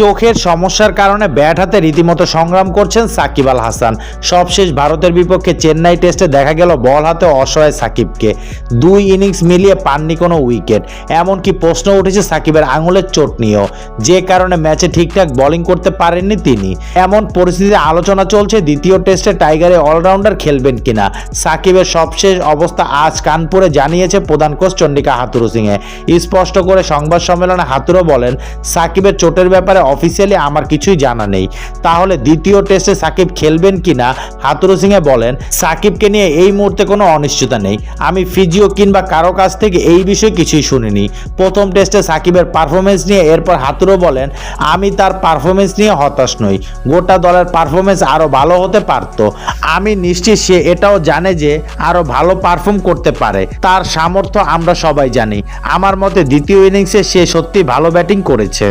চোখের সমস্যার কারণে ব্যাট হাতে রীতিমতো সংগ্রাম করছেন সাকিব আল হাসান। সবশেষ ভারতের বিপক্ষে চেন্নাই টেস্টে দেখা গেল বল হাতে অসহায় সাকিবকে। দুই ইনিংস মিলিয়ে পাননি কোনো উইকেট। এমনকি প্রশ্ন উঠেছে সাকিবের আঙুলের চোট নিয়েও। যে কারণে ম্যাচে ঠিকঠাক বোলিং করতে পারেননি তিনি। এমন পরিস্থিতিতে আলোচনা চলছে দ্বিতীয় টেস্টে টাইগারে অলরাউন্ডার খেলবেন কিনা। সাকিবের সবশেষ অবস্থা আজ কানপুরে জানিয়েছে প্রধান কোচ চন্ডিকা হাতুরু সিংয়ে স্পষ্ট করে সংবাদ সম্মেলনে হাতুরো বলেন, সাকিবের চোটের ব্যাপারে অফিসিয়ালি আমার কিছুই জানা নেই। তাহলে দ্বিতীয় টেস্টে সাকিব খেলবেন কিনা? হাতুরু সিংয়ে বলেন, সাকিবকে নিয়ে এই মুহূর্তে কোনো অনিশ্চয়তা নেই। আমি ফিজিও কিংবা কারও কাছ থেকে এই বিষয়ে কিছুই শুনিনি। প্রথম টেস্টে সাকিবের পারফরমেন্স নিয়ে, এরপর হাতুরো বলেন, আমি তার পারফরমেন্স নিয়ে হতাশ নই। গোটা দলের পারফরমেন্স আরও ভালো হতে পারতো। আমি নিশ্চিত সে এটাও জানে যে আরও ভালো পারফর্ম করতে পারে। তার সামর্থ্য আমরা সবাই জানি। আমার মতে দ্বিতীয় ইনিংসে সে সত্যি ভালো ব্যাটিং করেছে।